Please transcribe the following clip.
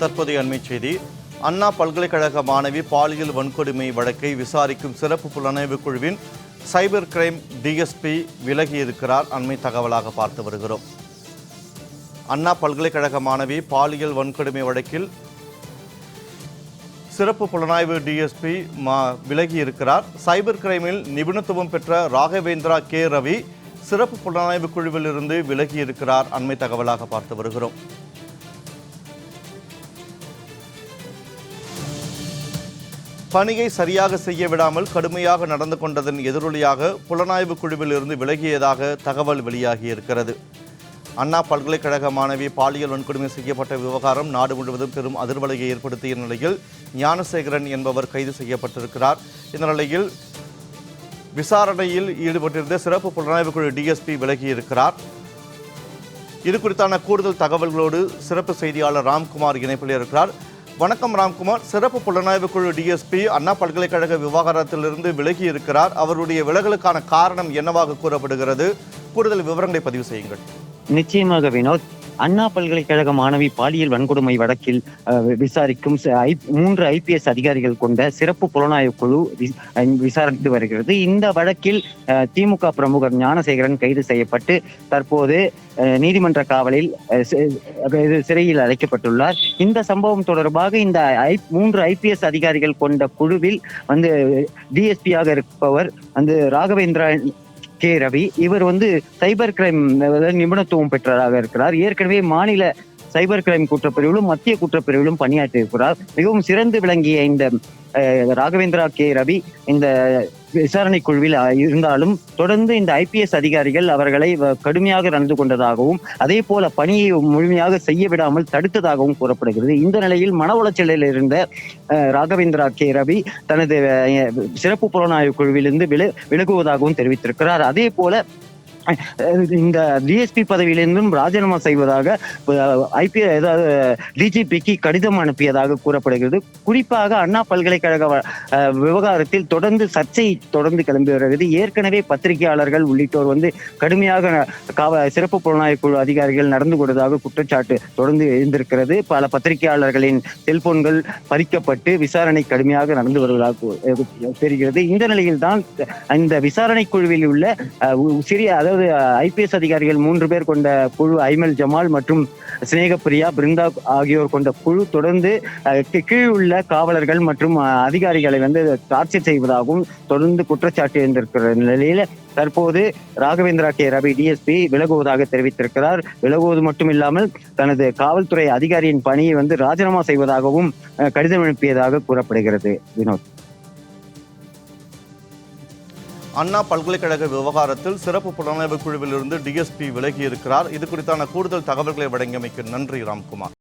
தற்போதைய அண்மை செய்தி. அண்ணா பல்கலைக்கழக மாணவி பாலியல் வன்கொடுமை வழக்கை விசாரிக்கும் சிறப்பு புலனாய்வு குழுவின் சைபர் கிரைம் டிஎஸ்பி விலகியிருக்கிறார். அண்மை தகவலாக பார்த்து வருகிறோம். அண்ணா பல்கலைக்கழக மாணவி பாலியல் வன்கொடுமை வழக்கில் சிறப்பு புலனாய்வு டிஎஸ்பி மா விலகி இருக்கிறார் சைபர் கிரைமில் நிபுணத்துவம் பெற்ற ராகவேந்திரா கே ரவி சிறப்பு புலனாய்வு குழுவிலிருந்து விலகி இருக்கிறார் அண்மை தகவலாக பார்த்து வருகிறோம். பணியை சரியாக செய்ய விடாமல் கடுமையாக நடந்து கொண்டதன் எதிரொலியாக புலனாய்வு குழுவில் இருந்து விலகியதாக தகவல் வெளியாகி இருக்கிறது அண்ணா பல்கலைக்கழக மாணவி பாலியல் வன்கொடுமை செய்யப்பட்ட விவகாரம் நாடு முழுவதும் பெரும் அதிர்வலையை ஏற்படுத்திய நிலையில் ஞானசேகரன் என்பவர் கைது செய்யப்பட்டிருக்கிறார். இந்த நிலையில் விசாரணையில் ஈடுபட்டிருந்த சிறப்பு புலனாய்வு குழு டிஎஸ்பி விலகியிருக்கிறார். இது குறித்தான கூடுதல் தகவல்களோடு சிறப்பு செய்தியாளர் ராம்குமார் இணைப்பில் இருக்கிறார். வணக்கம் ராம்குமார். சிறப்பு புலனாய்வு குழு டிஎஸ்பி அண்ணா பல்கலைக்கழக விவகாரத்திலிருந்து விலகி இருக்கிறார் அவருடைய விலகலுக்கான காரணம் என்னவாக கூறப்படுகிறது? கூடுதல் விவரங்களை பதிவு செய்யுங்கள். நிச்சயமாக வினோத். அண்ணா பல்கலைக்கழக மாணவி பாலியல் வன்கொடுமை வழக்கில் அஹ், விசாரிக்கும் மூன்று ஐபிஎஸ் அதிகாரிகள் கொண்ட சிறப்பு புலனாய்வு குழு விசாரித்து வருகிறது. இந்த வழக்கில் திமுக பிரமுகர் ஞானசேகரன் கைது செய்யப்பட்டு தற்போது நீதிமன்ற காவலில் இது சிறையில் அழைக்கப்பட்டுள்ளார் இந்த சம்பவம் தொடர்பாக இந்த ஐ மூன்று ஐபிஎஸ் அதிகாரிகள் கொண்ட குழுவில் வந்து டிஎஸ்பியாக இருப்பவர் வந்து ராகவேந்திரா கே ரவி. இவர் வந்து சைபர் கிரைம் நிபுணத்துவம் பெற்றதாக இருக்கிறார். ஏற்கனவே மாநில சைபர் கிரைம் குற்றப்பிரிவிலும் மத்திய குற்றப்பிரிவிலும் பணியாற்றியிருக்கிறார். மிகவும் சிறந்து விளங்கிய இந்த அஹ், ராகவேந்திரா கே ரவி இந்த விசாரணை குழுவில் இருந்தாலும் தொடர்ந்து இந்த ஐபிஎஸ் அதிகாரிகள் அவர்களை வ- கடுமையாக நடந்து கொண்டதாகவும் அதே போல பணியை முழுமையாக செய்ய விடாமல் தடுத்ததாகவும் கூறப்படுகிறது. இந்த நிலையில் மன உளைச்சலில் இருந்த அஹ், ராகவேந்திரா கே. ரவி தனது சிறப்பு புலனாய்வு குழுவிலிருந்து விலகுவதாகவும் தெரிவித்திருக்கிறார். அதே போல இந்த டிஎஸ்பி பதவியிலிருந்தும் ராஜினாமா செய்வதாக ஐபி ஏதாவது டிஜிபிக்கு கடிதம் அனுப்பியதாக கூறப்படுகிறது. குறிப்பாக அண்ணா பல்கலைக்கழக விவகாரத்தில் தொடர்ந்து சர்ச்சை தொடர்ந்து கிளம்பி வருகிறது. ஏற்கனவே பத்திரிகையாளர்கள் உள்ளிட்டோர் வந்து கடுமையாக காவ சிறப்பு புலனாய்வு குழு அதிகாரிகள் நடந்து கொண்டதாக குற்றச்சாட்டு தொடர்ந்து எழுந்திருக்கிறது. பல பத்திரிகையாளர்களின் செல்போன்கள் பறிக்கப்பட்டு விசாரணை கடுமையாக நடந்து வருவதாக தெரிகிறது. இந்த நிலையில்தான் இந்த விசாரணை குழுவில் உள்ள உ- சிறிய அதாவது ஐபிஎஸ் அதிகாரிகள் மூன்று பேர் கொண்ட குழு ஐமல் ஜமால் மற்றும் சினேகப்பிரியா பிருந்தா ஆகியோர் கொண்ட குழு தொடர்ந்து கீழ் உள்ள காவலர்கள் மற்றும் அதிகாரிகளை வந்து டார்ச்சர் செய்வதாகவும் தொடர்ந்து குற்றச்சாட்டு இருந்திருக்கிற நிலையில தற்போது ராகவேந்திரா கே. ரவி டிஎஸ்பி விலகுவதாக தெரிவித்திருக்கிறார். விலகுவது மட்டும் இல்லாமல் தனது காவல்துறை அதிகாரியின் பணியை வந்து ராஜினாமா செய்வதாகவும் கடிதம் அனுப்பியதாக கூறப்படுகிறது. வினோத். அண்ணா பல்கலைக்கழக விவகாரத்தில் சிறப்பு புலனாய்வு குழுவிலிருந்து டிஎஸ்பி விலகியிருக்கிறார். இது குறித்தான கூடுதல் தகவல்களை வழங்கியமைக்கு நன்றி ராம்குமார்.